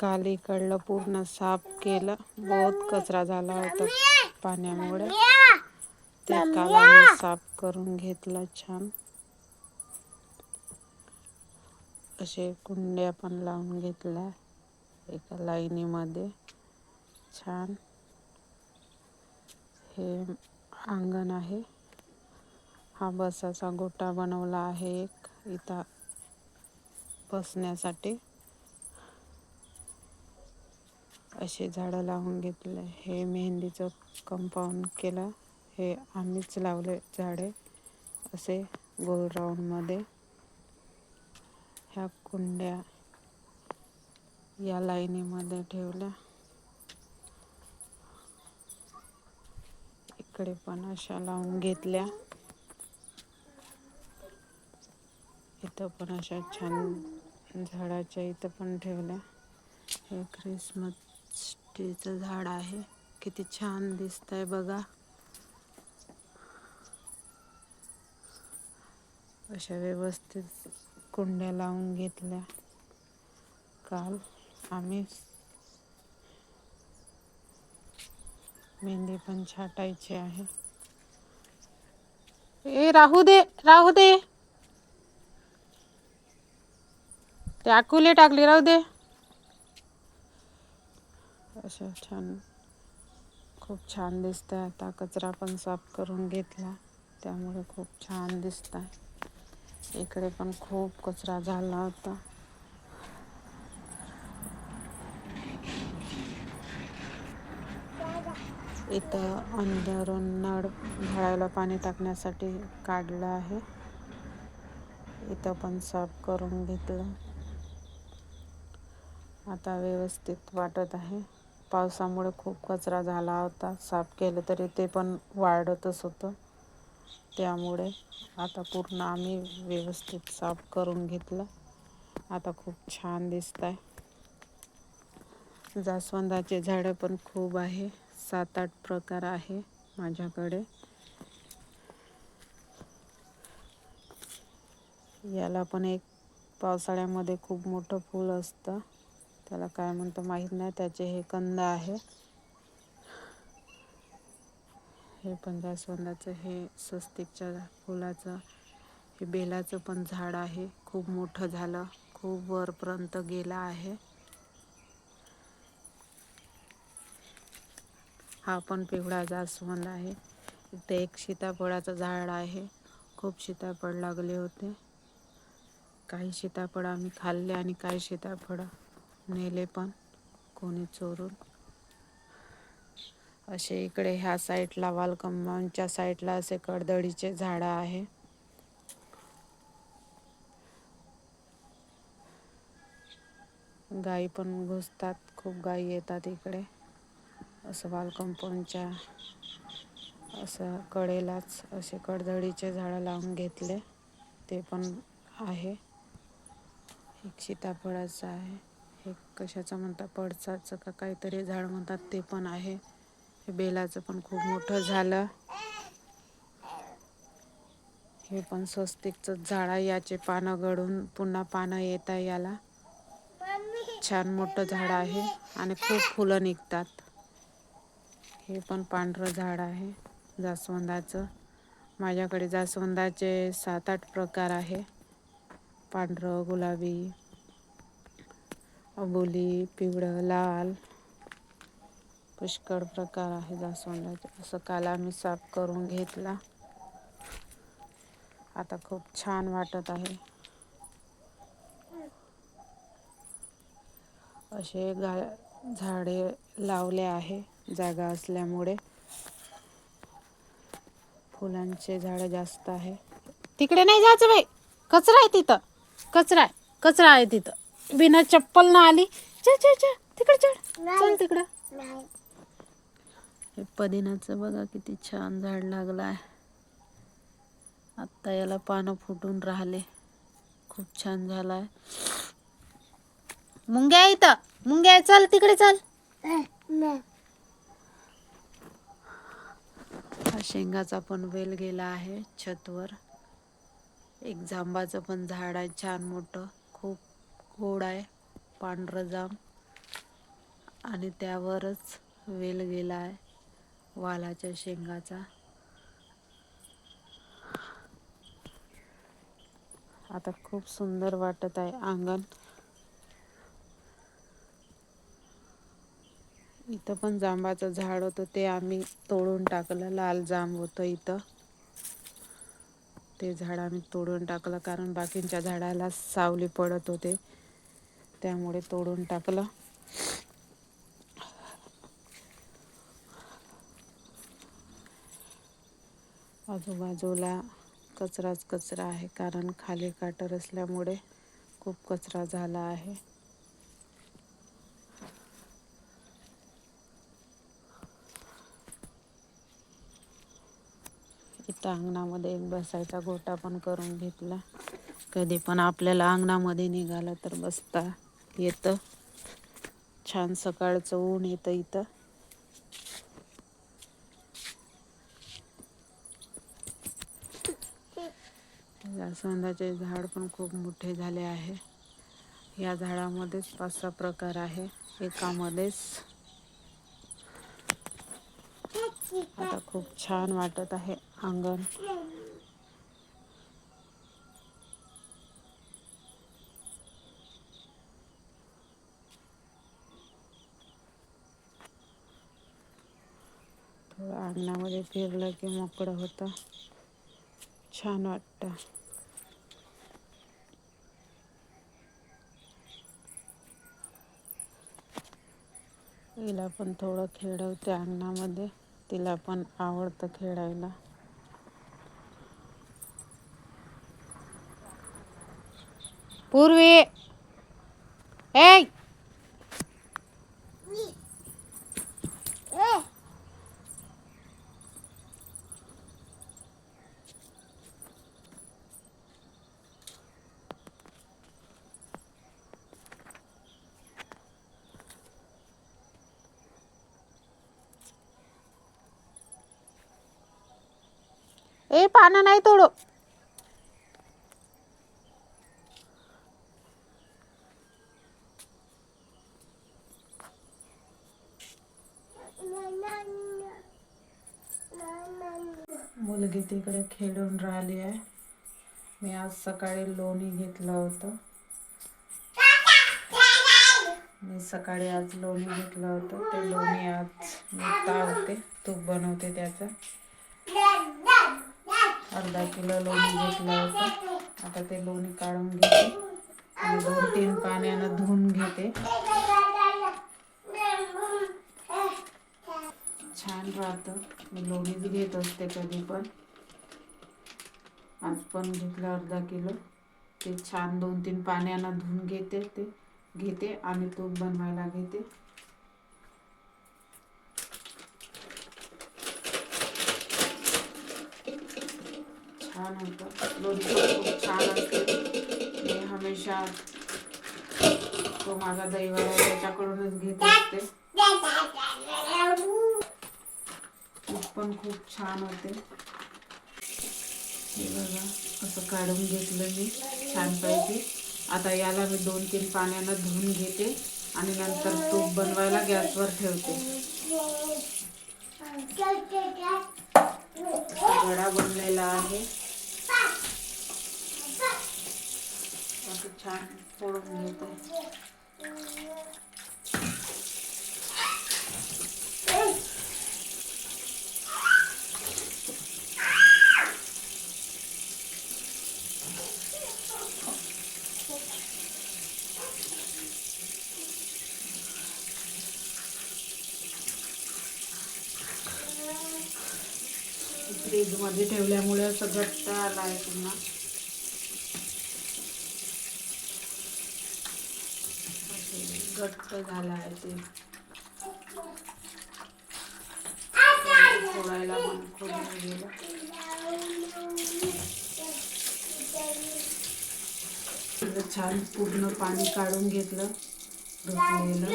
काल इकडलं पूर्ण साफ केलं. बहुत कचरा झाला होता पाण्यामुळे. ते काल आम्ही साफ करून घेतलं छान. असे कुंड्या पण लावून घेतल्या एका लाईनीमध्ये. छान. हे अंगण आहे. हा बसाचा गोटा बनवला आहे एक. इथं बसण्यासाठी. असे झाडं लावून घेतले. हे मेहंदीचं कंपाऊंड केलं. हे आम्हीच लावले झाडे. असे गोल राऊंडमध्ये ह्या कुंड्या या लाईनीमध्ये ठेवल्या. इकडे पण अशा लावून घेतल्या. इथं पण अशा छान झाडाच्या इथं पण ठेवल्या. हे क्रिसमस ट्रीचं झाड आहे. किती छान दिसतंय बघा. अशा व्यवस्थित कुंड्या लावून घेतल्या. काल आम्ही मेहंदी पण छाटायची आहे. ए राहू दे राहू दे. ते अकुले टाकली राहू दे. अशा छान खूप छान दिसतंय. आता कचरा पण साफ करून घेतला. त्यामुळे खूप छान दिसत आहे इकडे पण खूप कचरा झाला होता. इथं अंधारून नळ झाडाला पाणी टाकण्यासाठी काढलं आहे. इथं पण साफ करून घेतलं. आता व्यवस्थित वाटत आहे. पावसामुळे खूप कचरा झाला होता. साफ केलं तरी ते पण वाढतच होतं. त्यामुळे आता पूर्ण आम्ही व्यवस्थित साफ करून घेतलं. आता खूप छान दिसत आहे जास्वंदाचे झाडं पण खूप आहे. सात आठ प्रकार आहे माझ्याकडे. याला पण एक पावसाळ्यामध्ये खूप मोठं फूल असतं. त्याला काय म्हणतो माहीत नाही. त्याचे हे कंद आहे. हे पण जास्वंदाचं हे स्वस्तिकच्या फुलाचं हे बेलाचं पण झाड आहे. खूप मोठं झालं. खूप वरपर्यंत गेला आहे. हा पण पिवळा जास्वंद आहे. इथे एक सीताफळाचं झाड आहे. खूप सीताफळ लागले होते. काही सीताफळ आम्ही खाल्ले आणि काही सीताफळ नेले पण कोणी चोरून. असे इकडे ह्या साईडला वालकंबांच्या साईडला असे कडदडीचे झाडं आहे. गाई पण घुसतात खूप गाई येतात इकडे. असं वाल कंपाऊंडच्या असं कडेलाच असे कडदडीचे झाडं लावून घेतले. ते पण आहे. एक सीताफळाचं आहे. हे कशाचं म्हणतात? पडसाचं का काहीतरी झाड म्हणतात ते पण आहे. हे बेलाचं पण खूप मोठं झालं. हे पण स्वस्तिकचं झाड आहे. याचे पानं गळून पुन्हा पानं येत आहे याला. छान मोठं झाड आहे आणि खूप फुलं निघतात. हे पण पांढरं झाड आहे. जास्वंदाचं. माझ्याकडे जास्वंदाचे सात आठ प्रकार आहे. पांढरं गुलाबी अबोली पिवळं लाल. पुष्कळ प्रकार आहे जास्वंदाचे असं काल आम्ही साफ करून घेतला. आता खूप छान वाटत आहे. असे गा झाडे लावले आहे जागा असल्यामुळे. फुलांचे झाडं जास्त आहे. तिकडे नाही जायचं बाई. कचरा आहे तिथं. कचरा आहे. कचरा आहे तिथं. बिना चप्पल ना आली. चल चल चल. तिकडे चल. चल तिकडं. हे पदिनाचं बघा किती छान झाड लागलं आहे आत्ता याला पानं फुटून राहिले. खूप छान झालं आहे मुंग्या इथं. मुंग्या चल तिकडे चल. हा शेंगाचा पण वेल गेला आहे छतवर. एक जांबाचं पण झाड आहे छान मोठं. गोड आहे पांढरं जाम आणि त्यावरच वेल गेला आहे वालाच्या शेंगाचा. आता खूप सुंदर वाटत आहे अंगण. इथं पण जांबाचं झाड होतं ते आम्ही तोडून टाकलं लाल जांब होतं इथं. ते झाड आम्ही तोडून टाकलं कारण बाकींच्या झाडाला सावली पडत होते. त्यामुळे तोडून टाकलं. आजूबाजूला कचराच कचरा आहे कारण खाली काटर असल्यामुळे खूप कचरा झाला आहे. इथं अंगणामध्ये एक बसायचा गोटा पण करून घेतला. कधी पण आपल्याला अंगणामध्ये निघालं तर बसता येतं. छान सकाळचं ऊन येतं इथं. जास्वंदाचे झाड पण खूप मोठे झाले आहे. या झाडामध्येच पाच सहा प्रकार आहे. एकामध्येच. आता खूप छान वाटत आहे अंगण थोडं फिरलं की मोकळं होतं. छान वाटतं. हिला पण थोडं खेळवते अंगणामध्ये. तिला पण आवडतं खेळायला. पूर्वी ए! ए पानं नाही तोडो. मुलगी तिकडे खेळून राहिली आहे. मी आज सकाळी लोणी घेतलं होतं. मी सकाळी आज लोणी घेतलं होतं. ते लोणी आज मी तावते तूप बनवते त्याचं. अर्धा किलो लोणी घेतलं होतं. आता ते लोणी काढून घेते. आणि दोन तीन पाण्यानं धुवून घेते. छान राहतं. मी लोणीच घेत असते कधी पण. आज पण घेतलं अर्धा किलो. ते छान दोन तीन पाण्यानं धुवून घेते ते. घेते आणि तूप बनवायला घेते. छान होतं. लोणचं खूप छान असते मी हमेशा तो माझा दैवाला आहे त्याच्याकडूनच घेत असते. तूप पण खूप छान होते. हे बघा असं काढून घेतलं मी छानपैकी. आता याला मी दोन तीन पाण्यानं धुवून घेते आणि नंतर तूप बनवायला गॅसवर ठेवते. गडा बनलेला आहे. छान फोडून घेते. फ्रीजमध्ये ठेवल्यामुळे असं घट्ट आला आहे पुन्हा. घट्ट झाला आहे ते सोडायला पण खूप गेलं सगळं छान पूर्ण पाणी काढून घेतलं. धुतलेलं.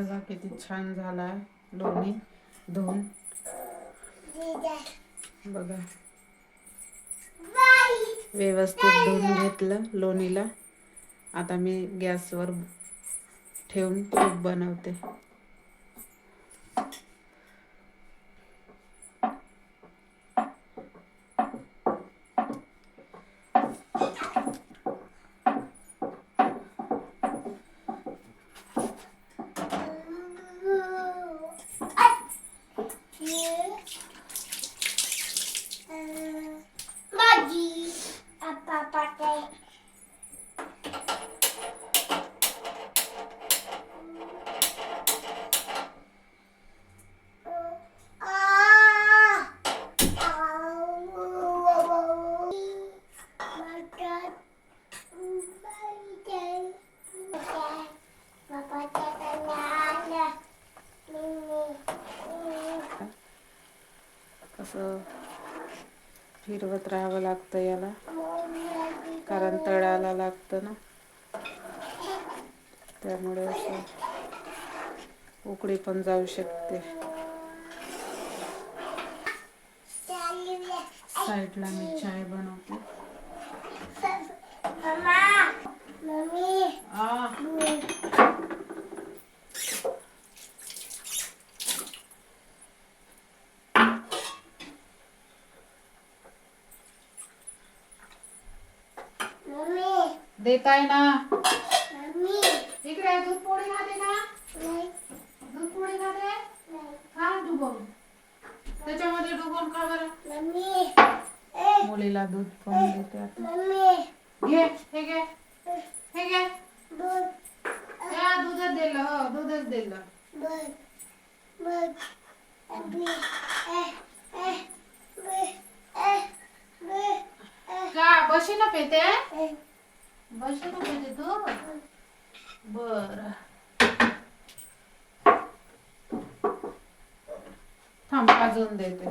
बघा किती छान झाला लोणी धुवून बघा. व्यवस्थित धुवून घेतलं लोणीला. आता मी गॅसवर ठेवून तूप बनवते. राहावं लागतं याला. कारण तळाला लागतं ना. त्यामुळे असं उकळी पण जाऊ शकते. साईडला मी चाय बनवते. Mama, mami, आ, mami, देताय ना. इकडे दूध पोळी खाते ना नाही, दूध पोळी खाते? खा डुबवून त्याच्यामध्ये डुबवून खा बरं. मुलीला दूध पण देते आता. घे हे घे. हे घे. दूधच दिलं हो दूधच दिलं. bud, बशी ना पेते? बशी ना पेते तू? बर. थांब अजून देते.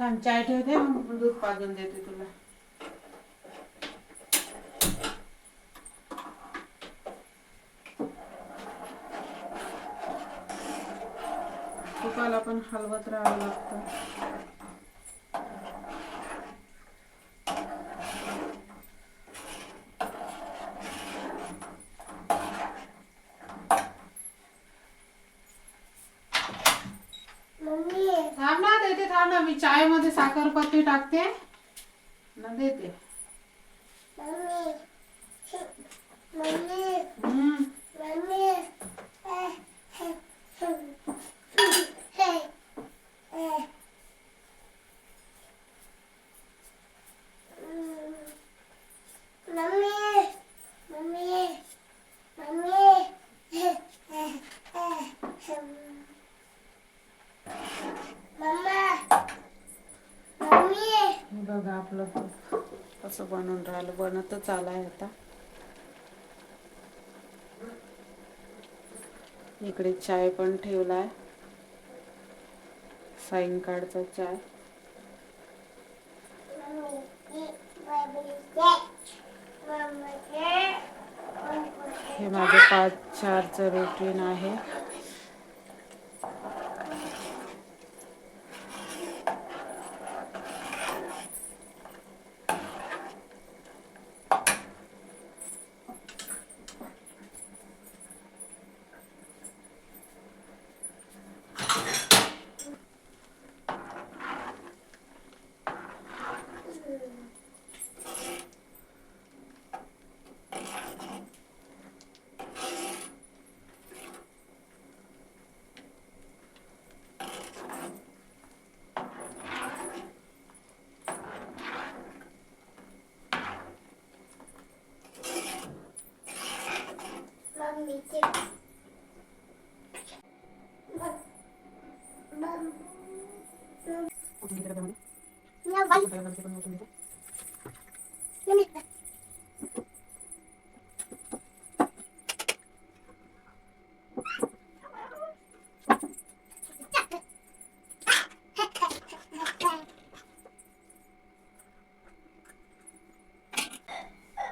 थांब चाय ठेवते मग दूध पाजून देते तुला. तुपाला पण हलवत राहावं लागतं. थांब ना देते थांब. ना मी चायमध्ये साखर पत्ती टाकते. ना देते. हम्म. बनून बनवून राहिलं. बनतच आलाय आता. इकडे चाय पण ठेवलाय. सायंकाळचा चाय. हे माझं पाच चारचं रुटीन आहे.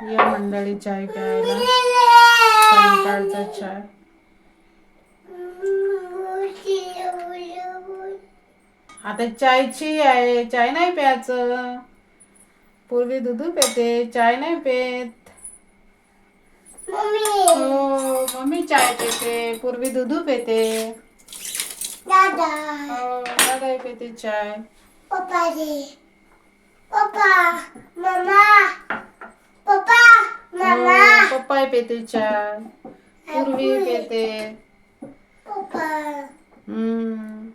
या मंडळी चाय प्यायला सकाळचा चाय आता चायची आहे चाय नाही प्यायचं. पूर्वी दुधू पेते चाय नाही पेत. हो मम्मी चाय पेते पूर्वी दुधू पेते. दादा. हो पेते चाय. पप्पा रे पप्पा मम्मा पप्पा मम्मा हो, पप्पा पेते चाय. पूर्वी पेते. पप्पा. हम्म.